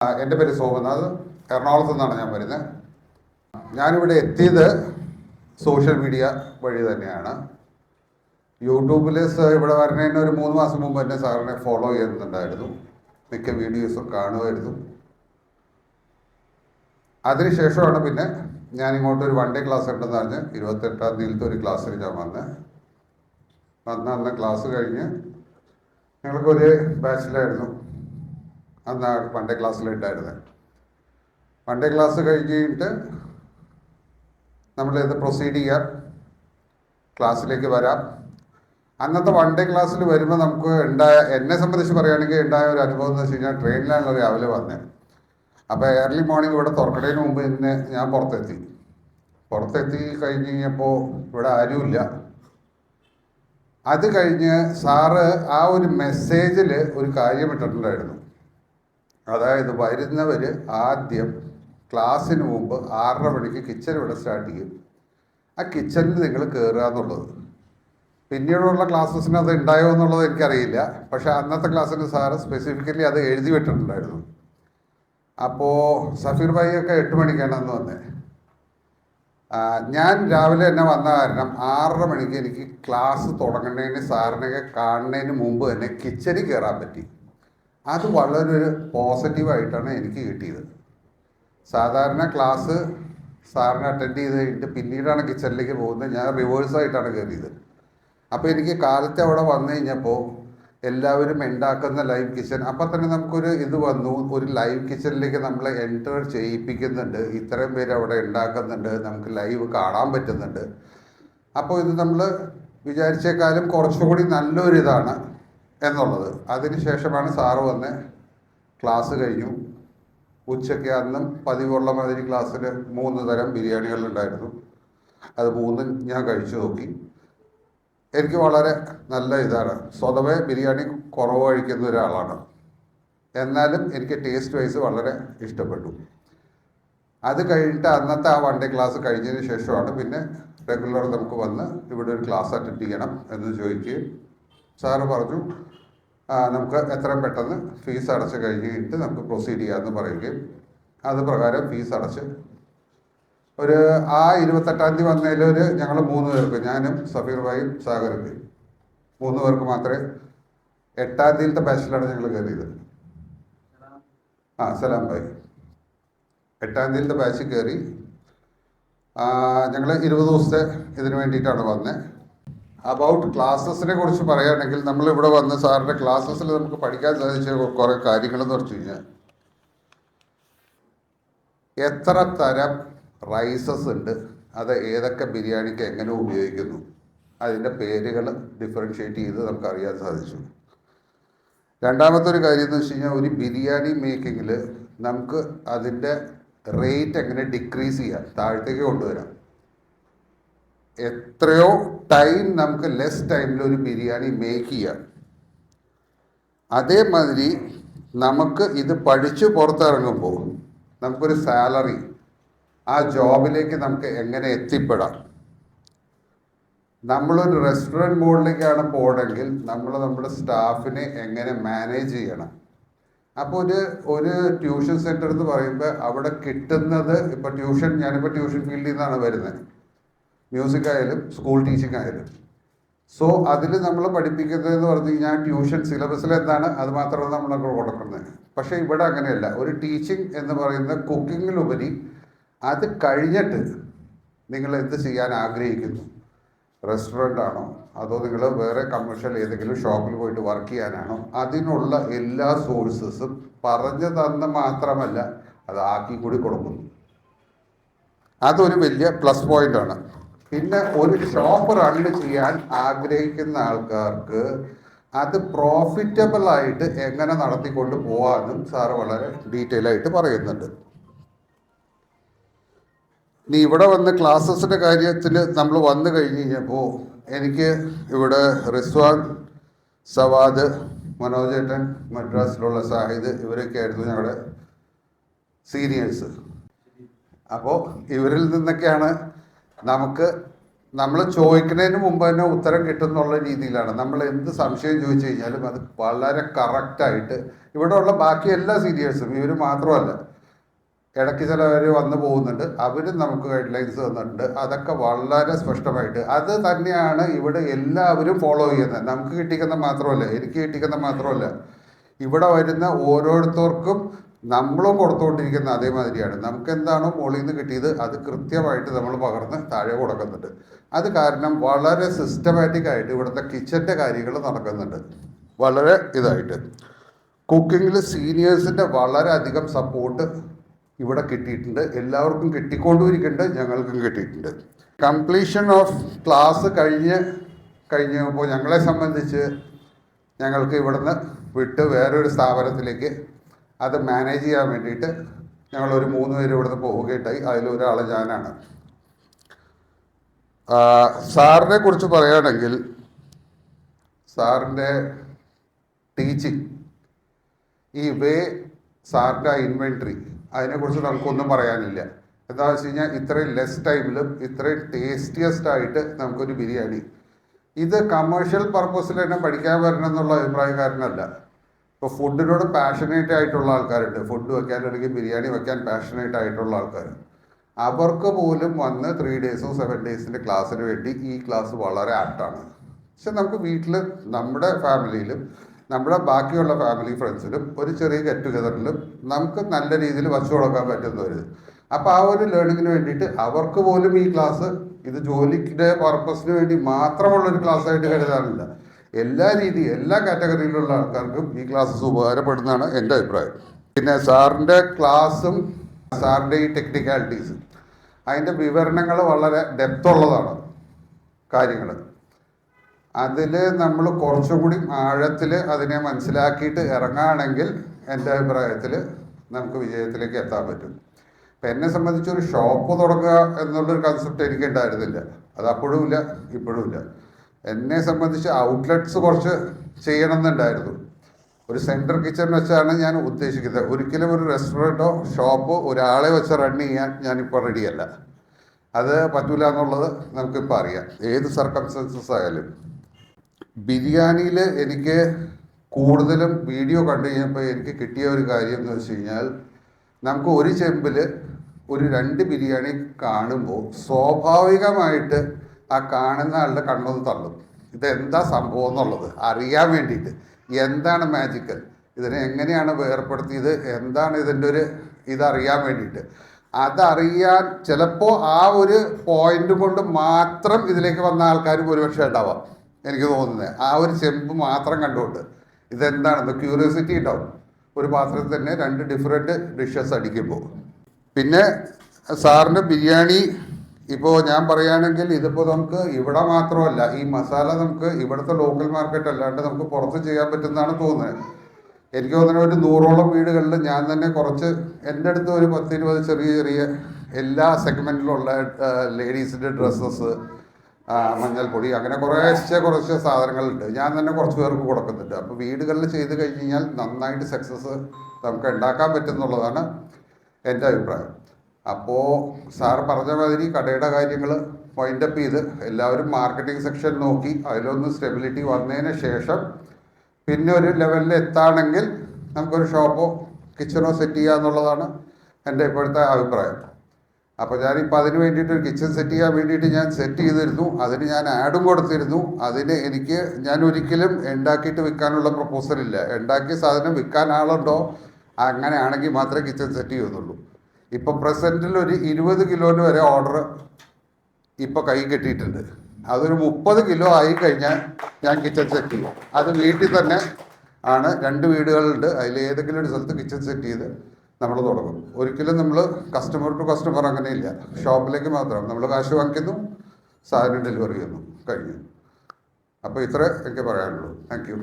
എന്റെ പേര് സോമനാഥ് എറണാകുളത്തു നിന്നാണ് ഞാൻ വരുന്നത്. ഞാനിവിടെ എത്തിയത് സോഷ്യൽ മീഡിയ വഴി തന്നെയാണ്. യൂട്യൂബിൽ ഇവിടെ വരുന്നതിന് ഒരു മൂന്ന് മാസം മുമ്പ് തന്നെ സാറിനെ ഫോളോ ചെയ്യുന്നുണ്ടായിരുന്നു. മിക്ക വീഡിയോസും കാണുമായിരുന്നു. അതിനുശേഷമാണ് പിന്നെ ഞാൻ ഇങ്ങോട്ട് ഒരു വൺ ഡേ ക്ലാസ് ഉണ്ടെന്ന് പറഞ്ഞ് ഇരുപത്തെട്ടാം തീയതിയിലത്തെ ഒരു ക്ലാസ്സിൽ ഞാൻ വന്ന്. വന്ന അന്ന് ക്ലാസ് കഴിഞ്ഞ് ഞങ്ങൾക്കൊരു ബാച്ചിലായിരുന്നു. അന്ന് പണ്ടേ ക്ലാസ്സിലുണ്ടായിരുന്നത് പണ്ടേ ക്ലാസ് കഴിഞ്ഞിട്ട് നമ്മളിത് പ്രൊസീഡ് ചെയ്യാം. ക്ലാസ്സിലേക്ക് വരാം. അന്നത്തെ വൺ ഡേ ക്ലാസ്സിൽ വരുമ്പോൾ നമുക്ക് ഉണ്ടായ എന്നെ സംബന്ധിച്ച് പറയുകയാണെങ്കിൽ ഉണ്ടായ ഒരു അനുഭവം എന്ന് വെച്ച് കഴിഞ്ഞാൽ ട്രെയിനിലാണ് രാവിലെ വന്നത് അപ്പോൾ ഏർലി മോർണിംഗ് ഇവിടെ തുറക്കണതിന് മുമ്പ് ഇന്ന് ഞാൻ പുറത്തെത്തി. പുറത്തെത്തി കഴിഞ്ഞ് കഴിഞ്ഞപ്പോൾ ഇവിടെ ആരുമില്ല. അത് കഴിഞ്ഞ് സാറ് ആ ഒരു മെസ്സേജിൽ ഒരു കാര്യം ഇട്ടിട്ടുണ്ടായിരുന്നു. അതായത് വരുന്നവർ ആദ്യം ക്ലാസ്സിന് മുമ്പ് ആറര മണിക്ക് കിച്ചൺ ഇവിടെ സ്റ്റാർട്ട് ചെയ്യും. ആ കിച്ചണിൽ നിങ്ങൾ കയറുക എന്നുള്ളത്. പിന്നീടുള്ള ക്ലാസ്സസിന് അത് ഉണ്ടായോ എന്നുള്ളത് എനിക്കറിയില്ല. പക്ഷേ അന്നത്തെ ക്ലാസ്സിന് സാറ് സ്പെസിഫിക്കലി അത് എഴുതി വിട്ടിട്ടുണ്ടായിരുന്നു അപ്പോൾ സഫീർ ഭായി ഒക്കെ എട്ട് മണിക്കാണ് അന്ന് വന്നത് ഞാൻ രാവിലെ തന്നെ വന്ന കാരണം ആറര മണിക്ക് എനിക്ക് ക്ലാസ് തുടങ്ങുന്നതിന് സാറിനെയൊക്കെ കാണുന്നതിന് മുമ്പ് തന്നെ കിച്ചണിൽ കയറാൻ പറ്റി. അത് വളരെ ഒരു പോസിറ്റീവായിട്ടാണ് എനിക്ക് കിട്ടിയത്. സാധാരണ ക്ലാസ് സാറിനെ അറ്റൻഡ് ചെയ്ത് കഴിഞ്ഞിട്ട് പിന്നീടാണ് കിച്ചണിലേക്ക് പോകുന്നത്. ഞാൻ റിവേഴ്സായിട്ടാണ് കയറിയത്. അപ്പോൾ എനിക്ക് കാലത്തെ അവിടെ വന്നു കഴിഞ്ഞപ്പോൾ എല്ലാവരും ഉണ്ടാക്കുന്ന ലൈവ് കിച്ചൺ അപ്പം തന്നെ നമുക്കൊരു ഇത് വന്നു. ഒരു ലൈവ് കിച്ചണിലേക്ക് നമ്മളെ എന്റർ ചെയ്യിപ്പിക്കുന്നുണ്ട്. ഇത്രയും പേര് അവിടെ ഉണ്ടാക്കുന്നുണ്ട്. നമുക്ക് ലൈവ് കാണാൻ പറ്റുന്നുണ്ട്. അപ്പോൾ ഇത് നമ്മൾ വിചാരിച്ചേക്കാളും കുറച്ചുകൂടി നല്ലൊരു എന്നുള്ളത്. അതിനുശേഷമാണ് സാറ് വന്ന് ക്ലാസ് കഴിഞ്ഞു. ഉച്ചയ്ക്ക് അന്നും പതിവുള്ള മാതിരി ക്ലാസ്സിൽ മൂന്ന് തരം ബിരിയാണികളുണ്ടായിരുന്നു അത് മൂന്നും ഞാൻ കഴിച്ചു നോക്കി. എനിക്ക് വളരെ നല്ല ഇതാണ്. സ്വതവേ ബിരിയാണി കുറവ് കഴിക്കുന്ന ഒരാളാണ്. എന്നാലും എനിക്ക് ടേസ്റ്റ് വൈസ് വളരെ ഇഷ്ടപ്പെട്ടു. അത് കഴിഞ്ഞിട്ട് അന്നത്തെ ആ വൺ ഡേ ക്ലാസ് കഴിഞ്ഞതിന് ശേഷമാണ് പിന്നെ റെഗുലർ നമുക്ക് വന്ന് ഇവിടെ ഒരു ക്ലാസ് അറ്റൻഡ് ചെയ്യണം എന്ന് ചോദിക്കുകയും സാറ് പറഞ്ഞു നമുക്ക് എത്രയും പെട്ടെന്ന് ഫീസ് അടച്ച് കഴിഞ്ഞിട്ട് നമുക്ക് പ്രൊസീഡ് ചെയ്യാമെന്ന് പറയുകയും അത് പ്രകാരം ഫീസ് അടച്ച്. ഒരു ആ ഇരുപത്തെട്ടാം തീയതി വന്നതിൽ ഒരു ഞങ്ങൾ മൂന്ന് പേർക്ക് ഞാനും സഫീർ ഭായും സാഗറും മൂന്ന് പേർക്ക് മാത്രമേ എട്ടാം തീയതിയിലത്തെ ബാച്ചിലാണ് ഞങ്ങൾ കയറിയത്. ആ സലാം ഭായി. എട്ടാം തീയതിയിലത്തെ ബാച്ചിൽ കയറി ഞങ്ങൾ ഇരുപത് ദിവസത്തെ ഇതിന് വേണ്ടിയിട്ടാണ് വന്നത് അബൌട്ട് ക്ലാസ്സസിനെ കുറിച്ച് പറയുകയാണെങ്കിൽ നമ്മൾ ഇവിടെ വന്ന് സാറിന്റെ ക്ലാസ്സസിൽ നമുക്ക് പഠിക്കാൻ സാധിച്ച കുറേ കാര്യങ്ങളെന്ന് പറഞ്ഞു കഴിഞ്ഞാൽ എത്ര തരം റൈസസ് ഉണ്ട് അത് ഏതൊക്കെ ബിരിയാണിക്ക് എങ്ങനെ ഉപയോഗിക്കുന്നു അതിന്റെ പേരുകൾ ഡിഫറൻഷ്യേറ്റ് ചെയ്ത് നമുക്ക് അറിയാൻ സാധിച്ചു. രണ്ടാമത്തെ ഒരു കാര്യം എന്ന് വെച്ച് കഴിഞ്ഞാൽ ഒരു ബിരിയാണി മേക്കിങ്ങിൽ നമുക്ക് അതിന്റെ റേറ്റ് എങ്ങനെ ഡിക്രീസ് ചെയ്യാം താഴത്തേക്ക് കൊണ്ടുവരാം. എത്രയോ ടൈം നമുക്ക് ലെസ് ടൈമിൽ ഒരു ബിരിയാണി മേക്ക് ചെയ്യാം. അതേമാതിരി നമുക്ക് ഇത് പഠിച്ചു പുറത്തിറങ്ങുമ്പോൾ നമുക്കൊരു സാലറി ആ ജോബിലേക്ക് നമുക്ക് എങ്ങനെ എത്തിപ്പെടാം? നമ്മളൊരു റെസ്റ്റോറന്റ് മോഡിലേക്കാണ് പോകണമെങ്കിൽ നമ്മൾ നമ്മുടെ സ്റ്റാഫിനെ എങ്ങനെ മാനേജ് ചെയ്യണം? അപ്പോൾ ഒരു ഒരു ട്യൂഷൻ സെന്റർ എന്ന് പറയുമ്പോൾ അവിടെ കിട്ടുന്നത് ഇപ്പോൾ ട്യൂഷൻ ഞാനിപ്പോൾ ട്യൂഷൻ ഫീൽഡിൽ നിന്നാണ് വരുന്നത്. മ്യൂസിക് ആയാലും സ്കൂൾ ടീച്ചിങ് ആയാലും സോ അതിൽ നമ്മൾ പഠിപ്പിക്കുന്നത് എന്ന് പറഞ്ഞു കഴിഞ്ഞാൽ ട്യൂഷൻ സിലബസിൽ എന്താണ് അത് മാത്രമാണ് നമ്മൾ കൊടുക്കുന്നത് പക്ഷേ ഇവിടെ അങ്ങനെയല്ല. ഒരു ടീച്ചിങ് എന്ന് പറയുന്ന കുക്കിങ്ങിലുപരി അത് കഴിഞ്ഞിട്ട് നിങ്ങൾ എന്ത് ചെയ്യാൻ ആഗ്രഹിക്കുന്നു? റെസ്റ്റോറന്റ് ആണോ അതോ നിങ്ങൾ വേറെ കമേഴ്ഷ്യൽ ഏതെങ്കിലും ഷോപ്പിൽ പോയിട്ട് വർക്ക് ചെയ്യാനാണോ? അതിനുള്ള എല്ലാ സോഴ്സസും പറഞ്ഞു തന്ന് മാത്രമല്ല അത് ആക്കി കൂടി കൊടുക്കുന്നു. അതൊരു വലിയ പ്ലസ് പോയിന്റ് ആണ് പിന്നെ ഒരു ഷോപ്പ് റൺ ചെയ്യാൻ ആഗ്രഹിക്കുന്ന ആൾക്കാർക്ക് അത് പ്രോഫിറ്റബിൾ ആയിട്ട് എങ്ങനെ നടത്തിക്കൊണ്ട് പോകാനും സാർ വളരെ ഡീറ്റെയിൽ ആയിട്ട് പറയുന്നുണ്ട്. നീ ഇവിടെ വന്ന് ക്ലാസ്സസിന്റെ കാര്യത്തിൽ നമ്മൾ വന്നു കഴിഞ്ഞ് കഴിഞ്ഞപ്പോൾ എനിക്ക് ഇവിടെ റിസ്വാൻ സവാദ് മനോജേട്ടൻ മദ്രാസിലുള്ള സാഹിദ് ഇവരൊക്കെ ആയിരുന്നു ഞങ്ങളുടെ സീനിയേഴ്സ് അപ്പോൾ ഇവരിൽ നിന്നൊക്കെയാണ് നമുക്ക് നമ്മൾ ചോദിക്കുന്നതിന് മുമ്പ് തന്നെ ഉത്തരം കിട്ടുന്നുള്ള രീതിയിലാണ്. നമ്മൾ എന്ത് സംശയം ചോദിച്ചു കഴിഞ്ഞാലും അത് വളരെ കറക്റ്റായിട്ട് ഇവിടെ ഉള്ള ബാക്കി എല്ലാ സീനിയേഴ്സും ഇവർ മാത്രമല്ല. ഇടയ്ക്ക് ചിലവർ വന്നു പോകുന്നുണ്ട്. അവരും നമുക്ക് ഗൈഡ് ലൈൻസ് തന്നിട്ടുണ്ട്. അതൊക്കെ വളരെ സ്പഷ്ടമായിട്ട്. അത് തന്നെയാണ് ഇവിടെ എല്ലാവരും ഫോളോ ചെയ്യുന്നത്. നമുക്ക് കിട്ടിക്കുന്ന മാത്രമല്ല എനിക്ക് കിട്ടിക്കുന്ന മാത്രമല്ല. ഇവിടെ വരുന്ന ഓരോരുത്തർക്കും നമ്മളും കൊടുത്തുകൊണ്ടിരിക്കുന്ന അതേമാതിരിയാണ്. നമുക്ക് എന്താണോ മുകളിൽ നിന്ന് കിട്ടിയത് അത് കൃത്യമായിട്ട് നമ്മൾ പകർന്ന് താഴെ കൊടുക്കുന്നുണ്ട്. അത് കാരണം വളരെ സിസ്റ്റമാറ്റിക് ആയിട്ട് ഇവിടുത്തെ കിച്ചന്റെ കാര്യങ്ങൾ നടക്കുന്നുണ്ട്. വളരെ ഇതായിട്ട്. കുക്കിങ്ങിൽ സീനിയേഴ്സിന്റെ വളരെയധികം സപ്പോർട്ട് ഇവിടെ കിട്ടിയിട്ടുണ്ട്. എല്ലാവർക്കും കിട്ടിക്കൊണ്ടിരിക്കുന്നുണ്ട് ഞങ്ങൾക്കും കിട്ടിയിട്ടുണ്ട്. കംപ്ലീഷൻ ഓഫ് ക്ലാസ് കഴിഞ്ഞ് കഴിഞ്ഞപ്പോൾ ഞങ്ങളെ സംബന്ധിച്ച് ഞങ്ങൾക്ക് ഇവിടുന്ന് വിട്ട് വേറൊരു സ്ഥാപനത്തിലേക്ക് അത് മാനേജ് ചെയ്യാൻ വേണ്ടിയിട്ട് ഞങ്ങളൊരു മൂന്ന് പേര് ഇവിടുന്ന് പോവുകയുണ്ടായി. അതിലൊരാൾ ഞാനാണ്. സാറിനെ കുറിച്ച് പറയുകയാണെങ്കിൽ സാറിന്റെ ടീച്ചിങ് ഈ വേ സാറിന്റെ ഇൻവെൻട്രി അതിനെക്കുറിച്ച് നമുക്കൊന്നും പറയാനില്ല. എന്താണെന്ന് വെച്ച് കഴിഞ്ഞാൽ ഇത്രയും ലെസ് ടൈമിലും ഇത്രയും ടേസ്റ്റിയസ്റ്റ് ആയിട്ട് നമുക്കൊരു ബിരിയാണി. ഇത് കമേഴ്ഷ്യൽ പർപ്പസിൽ തന്നെ പഠിക്കാൻ വരണം എന്നുള്ള അഭിപ്രായക്കാരനല്ല. ഇപ്പോൾ ഫുഡിനോട് പാഷനേറ്റ് ആയിട്ടുള്ള ആൾക്കാരുണ്ട്. ഫുഡ് വെക്കാൻ അല്ലെങ്കിൽ ബിരിയാണി വെക്കാൻ പാഷനേറ്റ് ആയിട്ടുള്ള ആൾക്കാർ അവർക്ക് പോലും വന്ന് ത്രീ ഡേയ്സോ സെവൻ ഡേയ്സിന്റെ ക്ലാസ്സിന് വേണ്ടി ഈ ക്ലാസ് വളരെ ആപ്റ്റാണ് പക്ഷെ നമുക്ക് വീട്ടിൽ നമ്മുടെ ഫാമിലിയിലും നമ്മുടെ ബാക്കിയുള്ള ഫാമിലി ഫ്രണ്ട്സിലും ഒരു ചെറിയ ഗെറ്റ് ടുഗദറിലും നമുക്ക് നല്ല രീതിയിൽ വച്ചു കൊടുക്കാൻ പറ്റുന്ന ഒരു അപ്പോൾ ആ ഒരു ലേണിങ്ങിന് വേണ്ടിയിട്ട് അവർക്ക് പോലും ഈ ക്ലാസ് ഇത് ജോലിയുടെ പർപ്പസിന് വേണ്ടി മാത്രമുള്ള ഒരു ക്ലാസ് ആയിട്ട് കരുതാറില്ല. എല്ലാ രീതി എല്ലാ കാറ്റഗറിയിലുള്ള ആൾക്കാർക്കും ഈ ക്ലാസ്സസ് ഉപകാരപ്പെടുന്നതാണ് എന്റെ അഭിപ്രായം. പിന്നെ സാറിന്റെ ക്ലാസ്സും സാറിന്റെ ഈ ടെക്നിക്കാലിറ്റീസ് അതിന്റെ വിവരണങ്ങൾ വളരെ ഡെപ്ത് ഉള്ളതാണ് കാര്യങ്ങൾ. അതിൽ നമ്മൾ കുറച്ചും കൂടി ആഴത്തിൽ അതിനെ മനസ്സിലാക്കിയിട്ട് ഇറങ്ങുകയാണെങ്കിൽ എന്റെ അഭിപ്രായത്തിൽ നമുക്ക് വിജയത്തിലേക്ക് എത്താൻ പറ്റും. ഇപ്പം എന്നെ സംബന്ധിച്ച് ഒരു ഷോപ്പ് തുടങ്ങുക എന്നുള്ളൊരു കൺസെപ്റ്റ് എനിക്ക് ഉണ്ടായിരുന്നില്ല അത് അപ്പോഴും ഇല്ല ഇപ്പോഴും ഇല്ല. എന്നെ സംബന്ധിച്ച് ഔട്ട്ലെറ്റ്സ് കുറച്ച് ചെയ്യണമെന്നുണ്ടായിരുന്നു. ഒരു സെൻട്രൽ കിച്ചൺ വെച്ചാണ് ഞാൻ ഉദ്ദേശിക്കുന്നത്. ഒരിക്കലും ഒരു റെസ്റ്റോറന്റോ ഷോപ്പോ ഒരാളെ വെച്ച് റൺ ചെയ്യാൻ ഞാനിപ്പോൾ റെഡിയല്ല അത് പറ്റൂല എന്നുള്ളത് നമുക്കിപ്പോൾ അറിയാം. ഏത് സർക്കംസ്റ്റൻസസ് ആയാലും. ബിരിയാണിയിൽ എനിക്ക് കൂടുതലും വീഡിയോ കണ്ടു കഴിഞ്ഞപ്പോൾ എനിക്ക് കിട്ടിയ ഒരു കാര്യം എന്ന് വെച്ച് കഴിഞ്ഞാൽ നമുക്ക് ഒരു ചെമ്പിൽ ഒരു രണ്ട് ബിരിയാണി കാണുമ്പോൾ സ്വാഭാവികമായിട്ട് ആ കാണുന്ന ആളുടെ കണ്ണൊന്ന് തള്ളും. ഇതെന്താ സംഭവം എന്നുള്ളത് അറിയാൻ വേണ്ടിയിട്ട്. എന്താണ് മാജിക്കൽ ഇതിനെ എങ്ങനെയാണ് വേർപ്പെടുത്തിയത്? എന്താണ് ഇതിന്റെ ഒരു ഇതറിയാൻ വേണ്ടിയിട്ട്. അതറിയാൻ ചിലപ്പോൾ ആ ഒരു പോയിന്റ് കൊണ്ട് മാത്രം ഇതിലേക്ക് വന്ന ആൾക്കാരും ഒരുപക്ഷെ ഉണ്ടാവാം. എനിക്ക് തോന്നുന്നത് ആ ഒരു ചെമ്പ് മാത്രം കണ്ടുകൊണ്ട്. ഇതെന്താണെന്ന് ക്യൂരിയോസിറ്റി ഉണ്ടാവും. ഒരു പാത്രത്തിൽ തന്നെ രണ്ട് ഡിഫറെന്റ് ഡിഷസ് അടിക്കുമ്പോൾ. പിന്നെ സാറിന്റെ ബിരിയാണി ഇപ്പോൾ ഞാൻ പറയുകയാണെങ്കിൽ ഇതിപ്പോൾ നമുക്ക് ഇവിടെ മാത്രമല്ല ഈ മസാല നമുക്ക് ഇവിടുത്തെ ലോക്കൽ മാർക്കറ്റ് അല്ലാണ്ട് നമുക്ക് പുറത്ത് ചെയ്യാൻ പറ്റുന്നതാണ് തോന്നുന്നത്. എനിക്ക് തോന്നുന്നത് ഒരു നൂറോളം വീടുകളിൽ ഞാൻ തന്നെ കുറച്ച് എന്റെ അടുത്ത് ഒരു പത്തിരുപത് ചെറിയ ചെറിയ എല്ലാ സെഗ്മെന്റിലുള്ള ലേഡീസിന്റെ ഡ്രസ്സസ് മഞ്ഞൾപ്പൊടി അങ്ങനെ കുറേശ്ശെ കുറച്ച് സാധനങ്ങളുണ്ട്. ഞാൻ തന്നെ കുറച്ച് പേർക്ക് കൊടുക്കുന്നുണ്ട്. അപ്പോൾ വീടുകളിൽ ചെയ്ത് കഴിഞ്ഞ് കഴിഞ്ഞാൽ നന്നായിട്ട് സക്സസ് നമുക്ക് ഉണ്ടാക്കാൻ പറ്റുന്നുള്ളതാണ് എന്റെ അഭിപ്രായം. അപ്പോൾ സാർ പറഞ്ഞ മാതിരി കടയുടെ കാര്യങ്ങൾ വൈൻഡപ്പ് ചെയ്ത് എല്ലാവരും മാർക്കറ്റിംഗ് സെക്ഷൻ നോക്കി. അതിലൊന്ന് സ്റ്റെബിലിറ്റി വന്നതിന് ശേഷം പിന്നെ ഒരു ലെവലിൽ എത്താണെങ്കിൽ നമുക്കൊരു ഷോപ്പോ കിച്ചണോ സെറ്റ് ചെയ്യുക എന്നുള്ളതാണ് എന്റെ ഇപ്പോഴത്തെ അഭിപ്രായം. അപ്പോൾ ഞാനിപ്പോൾ അതിന് വേണ്ടിയിട്ട് ഒരു കിച്ചൺ സെറ്റ് ചെയ്യാൻ വേണ്ടിയിട്ട് ഞാൻ സെറ്റ് ചെയ്തിരുന്നു. അതിന് ഞാൻ ആഡും കൊടുത്തിരുന്നു. അതിന് എനിക്ക് ഞാൻ ഒരിക്കലും ഉണ്ടാക്കിയിട്ട് വിൽക്കാനുള്ള പ്രപ്പോസൽ ഇല്ല. ഉണ്ടാക്കിയ സാധനം വിൽക്കാൻ ആളുണ്ടോ? അങ്ങനെയാണെങ്കിൽ മാത്രമേ കിച്ചൺ സെറ്റ് ചെയ്യുന്നുള്ളൂ. ഇപ്പോൾ പ്രസന്റിൽ ഒരു ഇരുപത് കിലോന് വരെ ഓർഡർ ഇപ്പോൾ കൈ കിട്ടിയിട്ടുണ്ട്. അതൊരു മുപ്പത് കിലോ ആയി കഴിഞ്ഞാൽ ഞാൻ കിച്ചൺ സെറ്റ് ചെയ്യും. അത് വീട്ടിൽ തന്നെ ആണ് രണ്ട് വീടുകളുണ്ട്. അതിൽ ഏതെങ്കിലും ഒരു സ്ഥലത്ത് കിച്ചൺ സെറ്റ് ചെയ്ത് നമ്മൾ തുടങ്ങും. ഒരിക്കലും നമ്മൾ കസ്റ്റമർ ടു കസ്റ്റമർ അങ്ങനെ ഇല്ല. ഷോപ്പിലേക്ക് മാത്രം. നമ്മൾ കാശ് വാങ്ങിക്കുന്നു സാധനം ഡെലിവറി ചെയ്യുന്നു കഴിഞ്ഞു. അപ്പോൾ ഇത്ര എനിക്ക് പറയാനുള്ളൂ. Thank you